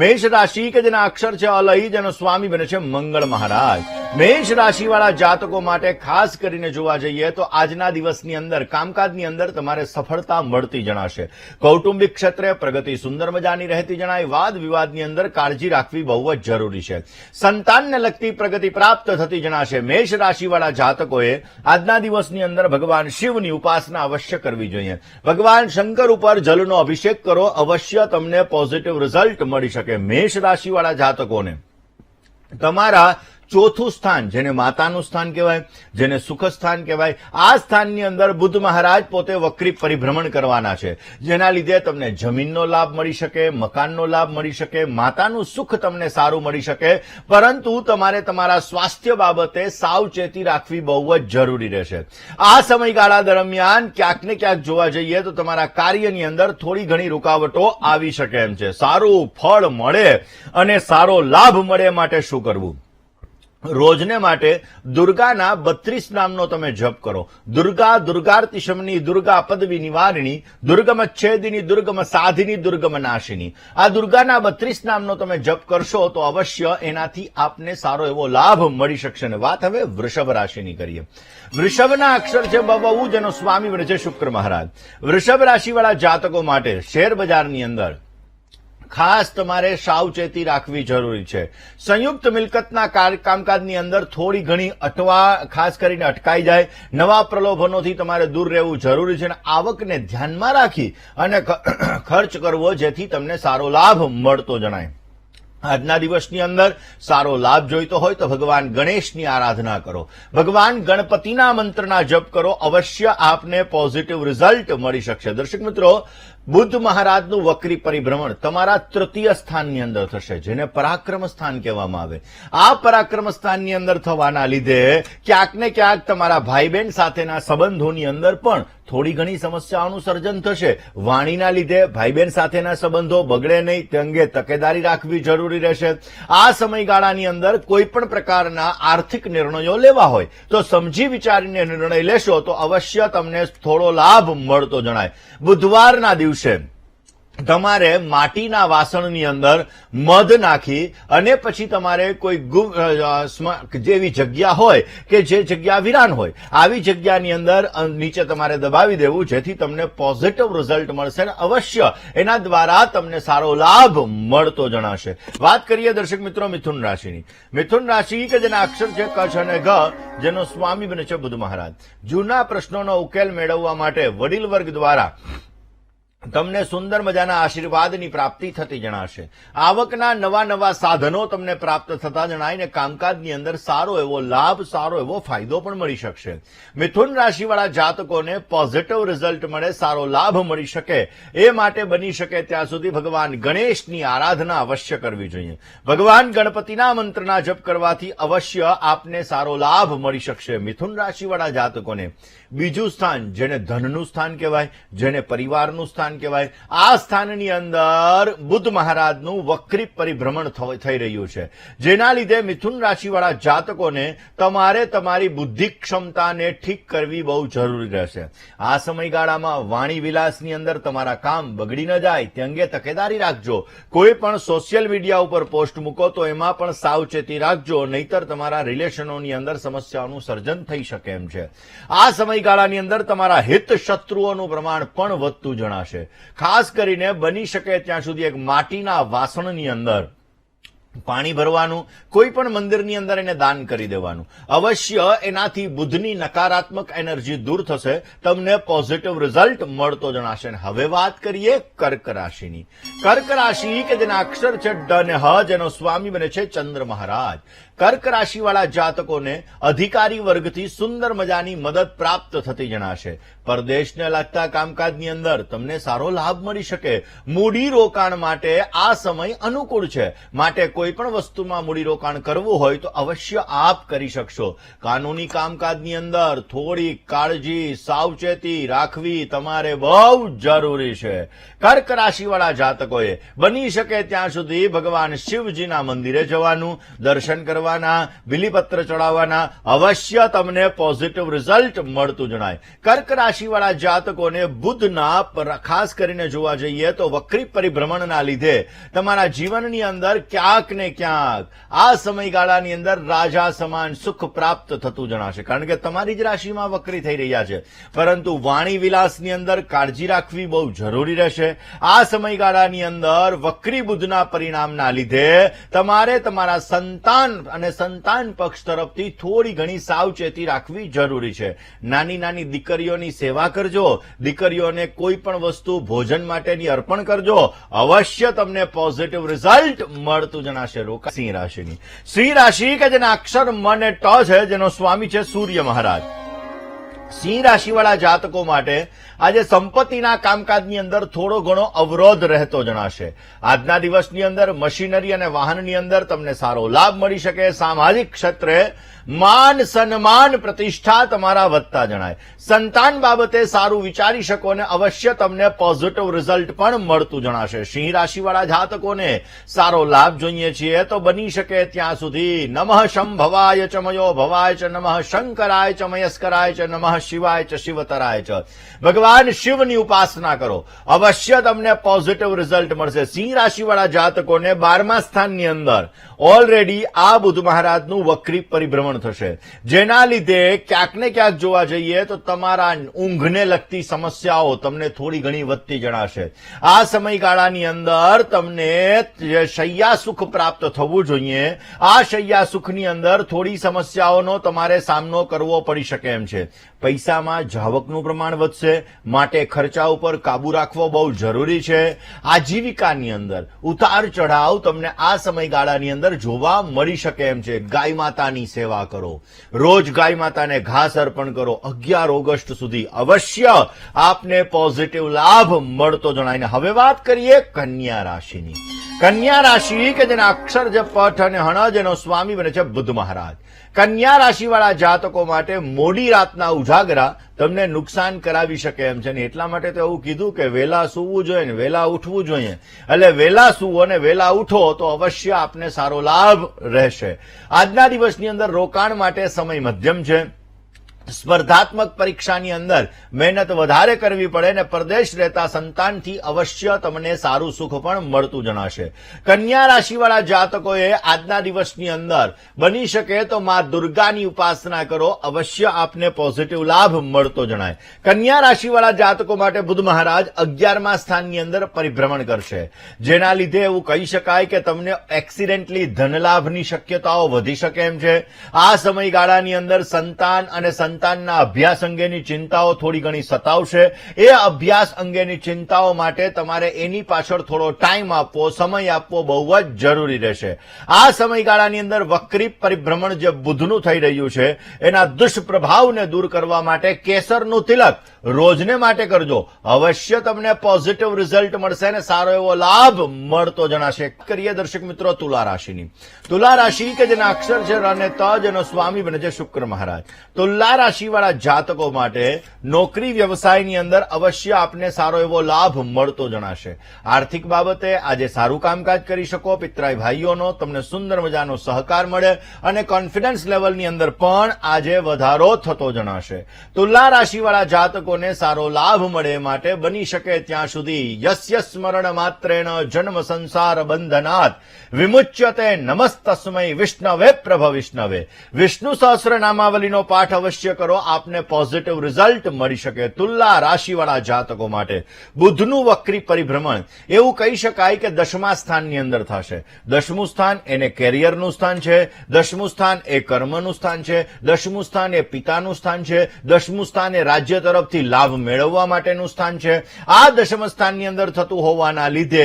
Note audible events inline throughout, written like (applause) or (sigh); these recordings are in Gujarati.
મેષ રાશિ કે જેના અક્ષર છે અલઈ જેનો સ્વામી બને છે મંગળ મહારાજ. મેષ રાશિવાળા જાતકો માટે ખાસ કરીને જોવા જઈએ તો આજના દિવસની અંદર, કામકાજની અંદર તમારે સફળતા મળતી જણાશે. કૌટુંબિક ક્ષેત્રે પ્રગતિ સુંદર મજાની રહેતી જણાય. વાદ વિવાદની અંદર કાળજી રાખવી બહુ જ જરૂરી છે. સંતાનને લગતી પ્રગતિ પ્રાપ્ત થતી જણાશે. મેષ રાશિવાળા જાતકોએ આજના દિવસની અંદર ભગવાન શિવની ઉપાસના અવશ્ય કરવી જોઈએ. ભગવાન શંકર ઉપર જલનો અભિષેક કરો. અવશ્ય તમને પોઝિટિવ રિઝલ્ટ મળી શકે. મેષ રાશિવાળા જાતકોને તમારા ચોથું સ્થાન, જેને માતાનું સ્થાન કહેવાય, જેને સુખ સ્થાન કહેવાય, આ સ્થાનની અંદર બુદ્ધ મહારાજ પોતે વક્રી પરિભ્રમણ કરવાના છે. જેના લીધે તમને જમીનનો લાભ મળી શકે, મકાનનો લાભ મળી શકે, માતાનું સુખ તમને સારું મળી શકે, પરંતુ તમારે તમારા સ્વાસ્થ્ય બાબતે સાવચેતી રાખવી બહુ જ જરૂરી રહેશે. આ સમયગાળા દરમિયાન ક્યાંક ને ક્યાંક જોવા જઈએ તો તમારા કાર્યની અંદર થોડી ઘણી રૂકાવટો આવી શકે એમ છે. સારું ફળ મળે અને સારો લાભ મળે માટે શું કરવું? રોજને માટે દુર્ગાના બત્રીસ નામનો તમે જપ કરો. દુર્ગા, દુર્ગાર્તિશમની, દુર્ગા પદવી નિવારણી દુર્ગમ છેદિની, દુર્ગમ સાધિની, દુર્ગમ નાશિની. આ દુર્ગાના બત્રીસ નામનો તમે જપ કરશો તો અવશ્ય એનાથી આપને સારો એવો લાભ મળી શકશે. અને વાત હવે વૃષભ રાશિની કરીએ. વૃષભના અક્ષર છે બબુ જેનો સ્વામી બને શુક્ર મહારાજ. વૃષભ રાશિવાળા જાતકો માટે શેર બજારની અંદર ખાસ તમારે સાવચેતી રાખવી જરૂરી છે. સંયુક્ત મિલકતના કામકાજની અંદર થોડી ઘણી અટવા, ખાસ કરીને અટકાઈ જાય. નવા પ્રલોભનોથી તમારે દૂર રહેવું જરૂરી છે અને આવકને ધ્યાનમાં રાખી અને (coughs) ખર્ચ કરવો જેથી તમને સારો લાભ મળતો જણાય. આજના દિવસની અંદર સારો લાભ જોઈતો હોય તો ભગવાન ગણેશની આરાધના કરો. ભગવાન ગણપતિના મંત્રના જપ કરો. અવશ્ય આપને પોઝિટિવ રિઝલ્ટ મળી શકશે. દર્શક મિત્રો, બુદ્ધ મહારાજનું વક્રી પરિભ્રમણ તમારા તૃતીય સ્થાનની અંદર થશે, જેને પરાક્રમ સ્થાન કહેવામાં આવે. આ પરાક્રમ સ્થાનની અંદર થવાના લીધે ક્યાંક ને ક્યાંક તમારા ભાઈ બહેન સાથેના સંબંધોની અંદર પણ થોડી ઘણી સમસ્યાઓનું સર્જન થશે. વાણીના લીધે ભાઈ બહેન સાથેના સંબંધો બગડે નહીં. તે અંગે તકેદારી રાખવી જરૂરી રહેશે. આ સમયગાળાની અંદર કોઈ પણ પ્રકારના આર્થિક નિર્ણયો લેવા હોય, તો સમજી વિચારીને નિર્ણય લેશો તો અવશ્ય તમને થોડો લાભ મળતો જણાય. બુધવારના દિવસે તમારે માટીના વાસણની અંદર મધ નાખી અને પછી તમારે કોઈ જેવી જગ્યા હોય કે જે જગ્યા વિરાન હોય, આવી જગ્યાની અંદર નીચે તમારે દબાવી દેવું, જેથી તમને પોઝિટિવ રિઝલ્ટ મળશે અને અવશ્ય એના દ્વારા તમને સારો લાભ મળતો જણાશે. વાત કરીએ દર્શક મિત્રો મિથુન રાશિની. મિથુન રાશિ કે જેના અક્ષર છે કચ્છ અને ઘ, જેનો સ્વામી બને છે બુદ્ધ મહારાજ. જૂના પ્રશ્નોનો ઉકેલ મેળવવા માટે વડીલ વર્ગ દ્વારા તમને સુંદર મજાના આશીર્વાદની પ્રાપ્તિ થતી જણાશે. આવકના નવા નવા સાધનો તમને પ્રાપ્ત થતા જણાય ને કામકાજની અંદર સારો એવો લાભ, સારો એવો ફાયદો પણ મળી શકશે. મિથુન રાશિવાળા જાતકોને પોઝિટિવ રિઝલ્ટ મળે, સારો લાભ મળી શકે. એ માટે બની શકે ત્યાં સુધી ભગવાન ગણેશની આરાધના અવશ્ય કરવી જોઈએ. ભગવાન ગણપતિના મંત્રના જપ કરવાથી અવશ્ય આપને સારો લાભ મળી શકશે મિથુન રાશિવાળા જાતકોને. બીજું સ્થાન, જેને ધનનું સ્થાન કહેવાય, જેને પરિવારનું સ્થાન કહેવાય. આ સ્થાનની અંદર બુદ્ધ મહારાજનું વક્રી પરિભ્રમણ થઈ રહ્યું છે. જેના લીધે મિથુન રાશિવાળા જાતકોને તમારે તમારી બુદ્ધિ ક્ષમતાને ઠીક કરવી બહુ જરૂરી રહેશે. આ સમયગાળામાં વાણી વિલાસની અંદર તમારા કામ બગડી ન જાય, તે અંગે તકેદારી રાખજો. કોઈ પણ સોશિયલ મીડિયા ઉપર પોસ્ટ મૂકો તો એમાં પણ સાવચેતી રાખજો, નહીતર તમારા રિલેશનોની અંદર સમસ્યાઓનું સર્જન થઈ શકે એમ છે. આ સમયગાળાની અંદર તમારા હિત શત્રુઓનું પ્રમાણ પણ વધતું જણાશે. ખાસ કરીને બની શકે ત્યાં સુધી એક માટીના વાસણની અંદર પાણી ભરવાનું, કોઈ પણ મંદિરની અંદર એને દાન કરી દેવાનું. અવશ્ય એનાથી બુદ્ધની નકારાત્મક એનર્જી દૂર થશે, તમને પોઝિટિવ રિઝલ્ટ મળતો જણાશે. હવે વાત કરીએ કર્ક રાશિની. કર્ક રાશિ કે જેના અક્ષર છે ડ અને હ, જેનો સ્વામી બને છે ચંદ્ર મહારાજ. કર્ક રાશિવાળા જાતકોને અધિકારી વર્ગથી સુંદર મજાની મદદ પ્રાપ્ત થતી જણાશે. પરદેશને લગતા કામકાજની અંદર તમને સારો લાભ મળી શકે. મૂડી માટે આ સમય અનુકૂળ છે. માટે કોઈ પણ વસ્તુમાં મૂડી કરવું હોય તો અવશ્ય આપ કરી શકશો. કાનૂની કામકાજની અંદર થોડી કાળજી, સાવચેતી રાખવી તમારે બહુ જરૂરી છે. કર્ક રાશિવાળા જાતકોએ બની શકે ત્યાં સુધી ભગવાન શિવજીના મંદિરે જવાનું, દર્શન કરવા કરવાના બિલીપત્ર ચડાવવાના, અવશ્ય તમને પોઝિટિવ રિઝલ્ટ મળતું જણાય. કર્ક રાશિવાળા જાતકોને બુધના ખાસ કરીને જોવા જઈએ તો વક્રી પરિભ્રમણના લીધે તમારા જીવનની અંદર ક્યાંક ને ક્યાંક આ સમયગાળાની અંદર રાજા સમાન સુખ પ્રાપ્ત થતું જણાશે. કારણ કે તમારી જ રાશિમાં વક્રી થઈ રહ્યા છે. પરંતુ વાણી વિલાસની અંદર કાળજી રાખવી બહુ જરૂરી રહેશે. આ સમયગાળાની અંદર વક્રી બુદ્ધના પરિણામના લીધે તમારે તમારા સંતાન અને સંતાન પક્ષ તરફથી થોડી ઘણી સાવચેતી રાખવી જરૂરી છે. નાની નાની દીકરીઓની સેવા કરજો. દીકરીઓને કોઈ પણ વસ્તુ ભોજન માટેની અર્પણ કરજો. અવશ્ય તમને પોઝિટિવ રિઝલ્ટ મળતું જણાશે રોકા. સિંહ રાશિની. સિંહ રાશિ કે જેના અક્ષર મન ટ છે, જેનો સ્વામી છે સૂર્ય મહારાજ. સિંહ રાશિવાળા જાતકો માટે આજે સંપત્તિના કામકાજની અંદર થોડો ઘણો અવરોધ રહેતો જણાશે. આજના દિવસની અંદર મશીનરી અને વાહનની અંદર તમને સારો લાભ મળી શકે. સામાજિક ક્ષેત્રે માન સન્માન પ્રતિષ્ઠા તમારા વધતા જણાય. સંતાન બાબતે સારું વિચારી શકો અને અવશ્ય તમને પોઝિટિવ રિઝલ્ટ પણ મળતું જણાશે. સિંહ રાશિવાળા જાતકોને સારો લાભ જોઈએ છીએ તો બની શકે ત્યાં સુધી. નમઃ શંભવાય ચમયો ભવાય ચ નમઃ શંકરાય ચ મયસ્કરાય ચ નમઃ શિવાય ચ શિવતરાય ચ. ભગવાન શિવની ઉપાસના કરો. અવશ્ય તમને પોઝિટિવ રિઝલ્ટ મળશે. સિંહ રાશિવાળા જાતકોને બારમા સ્થાનની અંદર ઓલરેડી આ બુધ મહારાજનું વક્રી પરિભ્રમણ થશે. જેના લીધે ક્યાંક ક્યાંક જોવા જઈએ તો તમારા ઊંઘને લગતી સમસ્યાઓ તમને થોડી ઘણી વધતી જણાશે. આ સમયગાળાની અંદર તમને જે શૈયા સુખ પ્રાપ્ત થવું જોઈએ, આ શૈયા સુખની અંદર થોડી સમસ્યાઓનો તમારે સામનો કરવો પડી શકે એમ છે. પૈસામાં જાવકનું પ્રમાણ વધશે, માટે ખર્ચા ઉપર કાબુ રાખવો બહુ જરૂરી છે. આજીવિકાની અંદર ઉતાર ચઢાવ તમને આ સમયગાળાની અંદર જોવા મળી શકે એમ છે. ગાય માતાની સેવા કરો. રોજ ગાય માતાને ઘાસ અર્પણ કરો. અગિયાર ઓગસ્ટ સુધી અવશ્ય આપને પોઝિટિવ લાભ મળતો જણાય. હવે વાત કરીએ કન્યા રાશિની. કન્યા રાશિ કે જેના અક્ષર જે પઠ અને હણ, જેનો સ્વામી બને છે બુદ્ધ મહારાજ. કન્યા રાશિવાળા જાતકો માટે મોડી રાતના ઉજાગરા તમને નુકસાન કરાવી શકે એમ છે ને એટલા માટે તો એવું કીધું કે વેલા સૂવું જોઈએ ને વેલા ઉઠવું જોઈએ. એટલે વેલા સૂવો અને વેલા ઉઠો તો અવશ્ય આપને સારો લાભ રહેશે. આજના દિવસની અંદર રોકાણ માટે સમય મધ્યમ છે. સ્પર્ધાત્મક પરીક્ષાની અંદર મહેનત વધારે કરવી પડે ને પરદેશ રહેતા સંતાનથી અવશ્ય તમને સારું સુખ પણ મળતું જણાશે. કન્યા રાશિવાળા જાતકોએ આજના દિવસની અંદર બની શકે તો મા દુર્ગાની ઉપાસના કરો, અવશ્ય આપને પોઝિટિવ લાભ મળતો જણાય. કન્યા રાશિવાળા જાતકો માટે બુધ મહારાજ અગિયારમા સ્થાનની અંદર પરિભ્રમણ કરશે. જેના લીધે એવું કહી શકાય કે તમને એક્સિડેન્ટલી ધનલાભની શક્યતાઓ વધી શકે એમ છે. આ સમયગાળાની અંદર સંતાન અને સંતાનના અભ્યાસ અંગેની ચિંતાઓ થોડી ઘણી સતાવશે. એ અભ્યાસ અંગેની ચિંતાઓ માટે તમારે એની પાછળ થોડો ટાઈમ આપવો, સમય આપવો બહુ જ જરૂરી રહેશે. આ સમયગાળાની અંદર વક્રી પરિભ્રમણ જે બુધનું થઈ રહ્યું છે, એના દુષ્પ્રભાવને દૂર કરવા માટે કેસરનું તિલક રોજને માટે કરજો. અવશ્ય તમને પોઝિટિવ રિઝલ્ટ મળશે અને સારો એવો લાભ મળતો જણાશે. કરીએ દર્શક મિત્રો તુલા રાશિની. તુલા રાશિ કે જેના અક્ષર છે અને ત જેનો સ્વામી બને છે શુક્ર મહારાજ. તુલા રાશિવાળા જાતકો માટે નોકરી વ્યવસાયની અંદર અવશ્ય આપને સારો એવો લાભ મળતો જણાશે. આર્થિક બાબતે આજે સારું કામકાજ કરી શકો પિતરાય ભાઈઓનો, તમને સુંદર મજાનો સહકાર મળે અને કોન્ફિડન્સ લેવલની અંદર પણ આજે વધારો થતો જણાશે. તુલા રાશિવાળા જાતકોને સારો લાભ મળે માટે બની શકે ત્યાં સુધી યસ્ય સ્મરણ માત્રેણ જન્મ સંસાર બંધનાથ વિમુચ્યતે નમસ્તસ્મય વિષ્ણવે પ્રભ વિષ્ણવે. વિષ્ણુ સહસ્ર નામાવલીનો પાઠ અવશ્ય કરો, આપને પોઝિટિવ રિઝલ્ટ મળી શકે. તુલા રાશિવાળા જાતકો માટે બુધનું વક્રી પરિભ્રમણ. એવું કહી શકાય કે દશમા સ્થાનની અંદર થશે. દશમું સ્થાન એને કેરિયરનું સ્થાન છે, દશમું સ્થાન એ કર્મનું સ્થાન છે, દશમું સ્થાન એ પિતાનું સ્થાન છે, દશમું સ્થાન એ રાજ્ય તરફથી લાભ મેળવવા માટેનું સ્થાન છે. આ દશમ સ્થાનની અંદર થતું હોવાના લીધે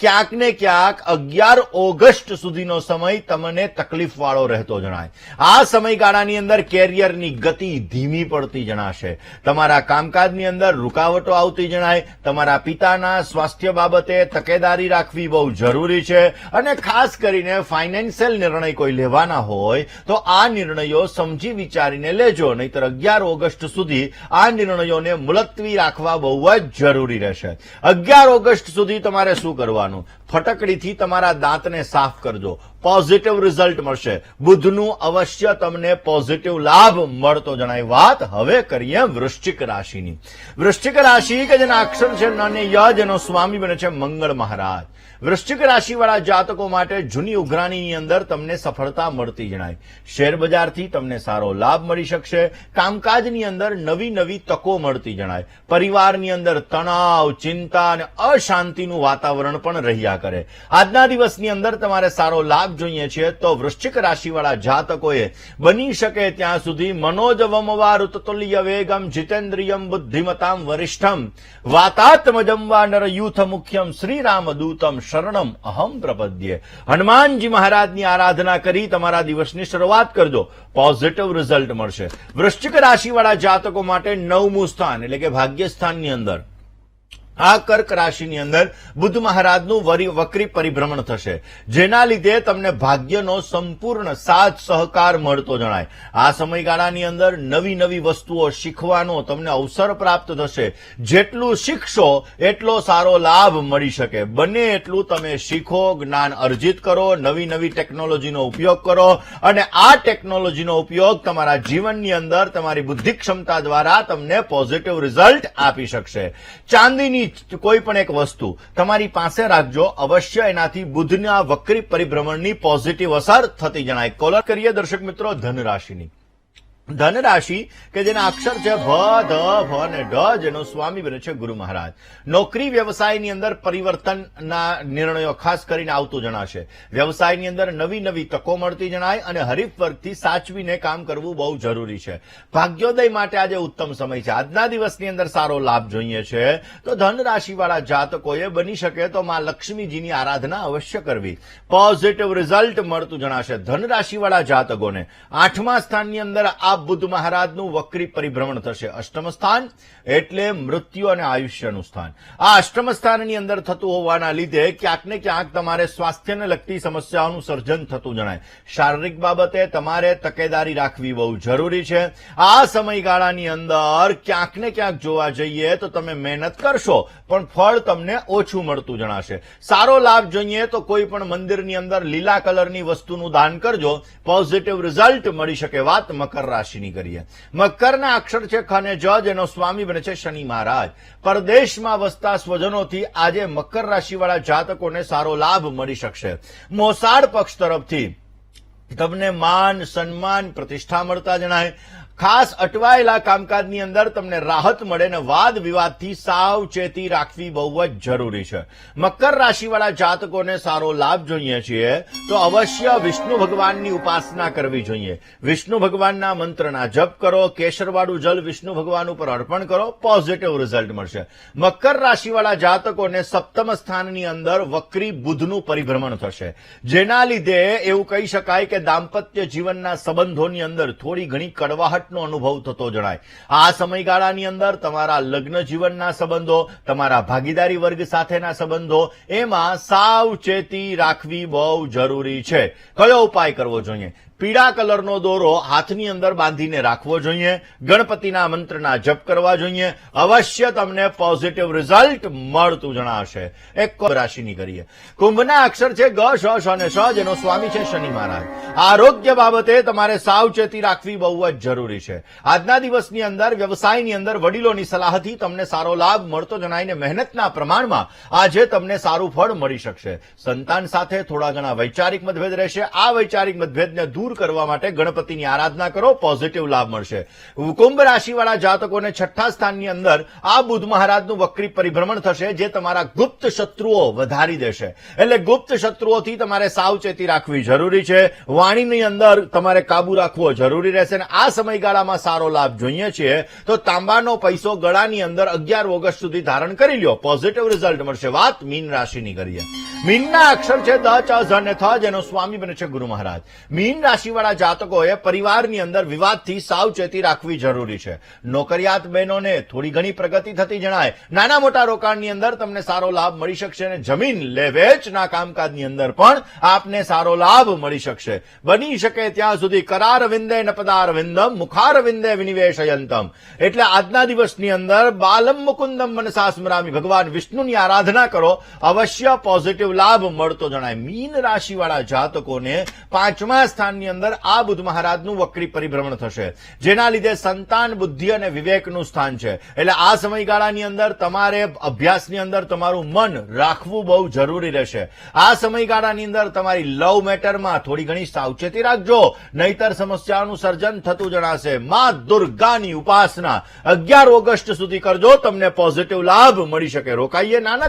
ક્યાંક ને ક્યાંક અગિયાર ઓગસ્ટ સુધીનો સમય તમને તકલીફ વાળો રહેતો જણાય. આ સમયગાળાની અંદર કેરિયરની ગતિ ધીમી પડતી જણાશે. તમારા કામકાજની અંદર રૂકાવટો આવતી જણાય. તમારા પિતાના સ્વાસ્થ્ય બાબતે તકેદારી રાખવી બહુ જરૂરી છે. અને ખાસ કરીને ફાઇનાન્શિયલ નિર્ણય કોઈ લેવાના હોય, તો આ નિર્ણયો સમજી વિચારીને લેજો. નહીતર અગિયાર ઓગસ્ટ સુધી આ નિર્ણયોને મુલતવી રાખવા બહુ જ જરૂરી રહેશે. અગિયાર ઓગસ્ટ સુધી તમારે શું કરવાનું? ફટકડીથી તમારા દાંતને સાફ કરજો. પોઝિટિવ રિઝલ્ટ મળશે. બુધનું અવશ્ય તમને પોઝિટિવ લાભ મળતો જણાય. વાત હવે કરીએ વૃશ્ચિક રાશિની. વૃશ્ચિક રાશિ કે જેના અક્ષર છે ન અને ય, જેનો સ્વામી બને છે મંગળ મહારાજ. વૃશ્ચિક રાશિવાળા જાતકો માટે જૂની ઉઘરાણીની અંદર તમને સફળતા મળતી જણાય. શેરબજારથી તમને સારો લાભ મળી શકશે. કામકાજની અંદર નવી નવી તકો મળતી જણાય. પરિવારની અંદર તણાવ, ચિંતા અને અશાંતિનું વાતાવરણ પણ રહ્યા કરે. આજના દિવસની અંદર તમારે સારો લાભ જોઈએ છે, તો વૃશ્ચિક રાશિવાળા જાતકોએ બની શકે ત્યાં સુધી મનોજવમવા ઋતતુલ્ય વેગમ જીતેન્દ્રિયમ બુદ્ધિમતામ વરિષ્ઠમ. વાતાત્મજમ વા મુખ્યમ શ્રીરામ દૂતમ શરણમ અહમ પ્રપદ્ય. હનુમાનજી મહારાજની આરાધના કરી તમારા દિવસની શરૂઆત કરજો. પોઝિટિવ રિઝલ્ટ મળશે. વૃશ્ચિક રાશિવાળા જાતકો માટે નવમું સ્થાન, એટલે કે ભાગ્યસ્થાનની અંદર. આ કર્ક રાશિની અંદર બુદ્ધ મહારાજનું વરી- વક્રી પરિભ્રમણ થશે. જેના લીધે તમને ભાગ્યનો સંપૂર્ણ સાથ સહકાર મળતો જણાય. આ સમયગાળાની અંદર નવી નવી વસ્તુઓ શીખવાનો તમને અવસર પ્રાપ્ત થશે. જેટલું શીખશો, એટલો સારો લાભ મળી શકે. બને એટલું તમે શીખો, જ્ઞાન અર્જિત કરો, નવી નવી ટેકનોલોજીનો ઉપયોગ કરો અને આ ટેકનોલોજીનો ઉપયોગ તમારા જીવનની અંદર તમારી બુદ્ધિ ક્ષમતા દ્વારા તમને પોઝિટિવ રિઝલ્ટ આપી શકશે. ચાંદીની કોઈ પણ એક વસ્તુ. તમારી પાસે રાખજો, અવશ્ય એનાથી બુધના વક્રી પરિભ્રમણની પોઝિટિવ અસર થતી જણાય. કોલર કરીએ દર્શક મિત્રો ધન રાશિની ધન રાશિ કે જેના અક્ષર છે ભ, ધ ભ અને ઢ, જેનો સ્વામી બને છે ગુરુ મહારાજ. નોકરી વ્યવસાયની અંદર પરિવર્તનના નિર્ણયો ખાસ કરીને આવતો જણાશે. વ્યવસાયની અંદર નવી નવી તકો મળતી જણાય અને હરીફ વર્ગથી સાચવીને કામ કરવું બહુ જરૂરી છે. ભાગ્યોદય માટે આજે ઉત્તમ સમય છે. આજના દિવસની અંદર સારો લાભ જોઈએ છે. તો ધન રાશિવાળા જાતકોએ બની શકે તો માં લક્ષ્મીજીની આરાધના અવશ્ય કરવી. પોઝિટિવ રિઝલ્ટ મળતું જણાશે ધન રાશિવાળા જાતકોને. આઠમા સ્થાનની અંદર આ બુદ્ધ મહારાજનું વક્રી પરિભ્રમણ થશે. અષ્ટમ સ્થાન એટલે મૃત્યુ અને આયુષ્યનું સ્થાન. આ અષ્ટમ સ્થાનની અંદર થતું હોવાના લીધે ક્યાંક ને ક્યાંક તમારે સ્વાસ્થ્યને લગતી સમસ્યાઓનું સર્જન થતું જણાય. શારીરિક બાબતે તમારે તકેદારી રાખવી બહુ જરૂરી છે. આ સમયગાળાની અંદર ક્યાંક ને ક્યાંક જોવા જઈએ તો તમે મહેનત કરશો, પણ ફળ તમને ઓછું મળતું જણાશે. સારો લાભ જોઈએ તો કોઈ પણ મંદિરની અંદર લીલા કલરની વસ્તુનું દાન કરજો. પોઝિટિવ રિઝલ્ટ મળી શકે વાત મકર રાશિની કરીએ. મકરના અક્ષર છે ખને જ જેનો સ્વામી બને છે શનિ મહારાજ. પરદેશમાં વસતા સ્વજનોથી આજે મકર રાશિવાળા જાતકોને સારો લાભ મળી શકશે. મોસાળ પક્ષ તરફથી તમને માન, સન્માન, પ્રતિષ્ઠા મળતા જણાય. ખાસ અટવાયેલા કામકાજની અંદર તમને રાહત મળે અને વાદ વિવાદથી સાવચેતી રાખવી બહુ જ જરૂરી છે. મકર રાશિવાળા જાતકોને સારો લાભ જોઈએ છીએ તો અવશ્ય વિષ્ણુ ભગવાનની ઉપાસના કરવી જોઈએ. વિષ્ણુ ભગવાનના મંત્રના જપ કરો કેસરવાળું જલ વિષ્ણુ ભગવાન ઉપર અર્પણ કરો પોઝિટિવ રિઝલ્ટ મળશે. મકર રાશિવાળા જાતકોને સપ્તમ સ્થાનની અંદર વક્રી બુધનું પરિભ્રમણ થશે. જેના લીધે એવું કહી શકાય કે દાંપત્ય જીવનના સંબંધોની અંદર થોડી ઘણી કડવાહટનો અનુભવ થતો જણાય. આ સમયગાળાની અંદર તમારા લગ્ન જીવનના સંબંધો, તમારા ભાગીદારી વર્ગ સાથેના સંબંધો, એમાં સાવચેતી રાખવી બહુ જરૂરી છે. કયો ઉપાય કરવો જોઈએ? પીળા કલરનો દોરો હાથની અંદર બાંધીને રાખવો જોઈએ, ગણપતિના મંત્રના જપ કરવા જોઈએ. અવશ્ય તમને પોઝિટિવ રિઝલ્ટ મળતું જણાશે. એક રાશિની કરીએ કુંભના અક્ષર છે ગ, શ શ અને શ, જેનો સ્વામી છે શનિ મહારાજ. આરોગ્ય બાબતે તમારે સાવચેતી રાખવી બહુ જ જરૂરી છે. આજના દિવસની અંદર, વ્યવસાયની અંદર વડીલોની સલાહથી તમને સારો લાભ મળતો જણાઈને મહેનતના પ્રમાણમાં આજે તમને સારું ફળ મળી શકશે. સંતાન સાથે થોડા ઘણા વૈચારિક મતભેદ રહેશે. આ વૈચારિક મતભેદને દૂર કરવા માટે ગણપતિની આરાધના કરો પોઝિટિવ લાભ મળશે. કુંભ રાશિવાળા જાતકોને છઠ્ઠા સ્થાનની અંદર આ બુધ મહારાજનું વક્રી પરિભ્રમણ થશે, જે તમારા ગુપ્ત શત્રુઓ વધારી દેશે. એટલે ગુપ્ત શત્રુઓથી તમારે સાવચેતી રાખવી જરૂરી છે. વાણીની અંદર તમારે કાબુ રાખવો જરૂરી રહેશે અને આ સમયગાળામાં સારો લાભ જોઈએ છીએ. તો તાંબાનો પૈસો ગળાની અંદર અગિયાર ઓગસ્ટ સુધી ધારણ કરી લ્યો. પોઝિટિવ રિઝલ્ટ મળશે. વાત મીન રાશિની કરીએ. મીનના અક્ષર છે દ, ચ અને થ, જેનો સ્વામી બને છે ગુરુ મહારાજ. મીન રાશિ રાશિવાળા જાતકોએ પરિવારની અંદર વિવાદથી સાવચેતી રાખવી જરૂરી છે. નોકરિયાત બહેનોને થોડી ઘણી પ્રગતિ થતી જણાય. નાના મોટા રોકાણની અંદર તમને સારો લાભ મળી શકશે અને જમીન લેવેચના કામકાજની અંદર પણ આપને સારો લાભ મળી શકશે. બની શકે ત્યાં સુધી કરાર વિંદે ન પદાર મુખાર વિંદે વિનિવેશયંતમ. એટલે આજના દિવસની અંદર બાલમ મુકુંદમ મનસા સ્મરામી. ભગવાન વિષ્ણુની આરાધના કરો, અવશ્ય પોઝિટિવ લાભ મળતો જણાય. મીન રાશિવાળા જાતકોને પાંચમા સ્થાનની અંદર આ બુધ મહારાજનું વક્રી પરિભ્રમણ થશે. જેના લીધે સંતાન, બુદ્ધિ અને વિવેકનું સ્થાન છે. એટલે આ સમયગાળાની અંદર તમારે અભ્યાસની અંદર તમારું મન રાખવું બહુ જરૂરી રહેશે. આ સમયગાળાની અંદર તમારી લવ મેટરમાં થોડી ઘણી સાવચેતી રાખજો. નહીતર સમસ્યાઓનું સર્જન થતું જણાશે. માં દુર્ગાની ઉપાસના અગિયાર ઓગસ્ટ સુધી કરજો. તમને પોઝિટિવ લાભ મળી શકે. રોકાઈએ નાના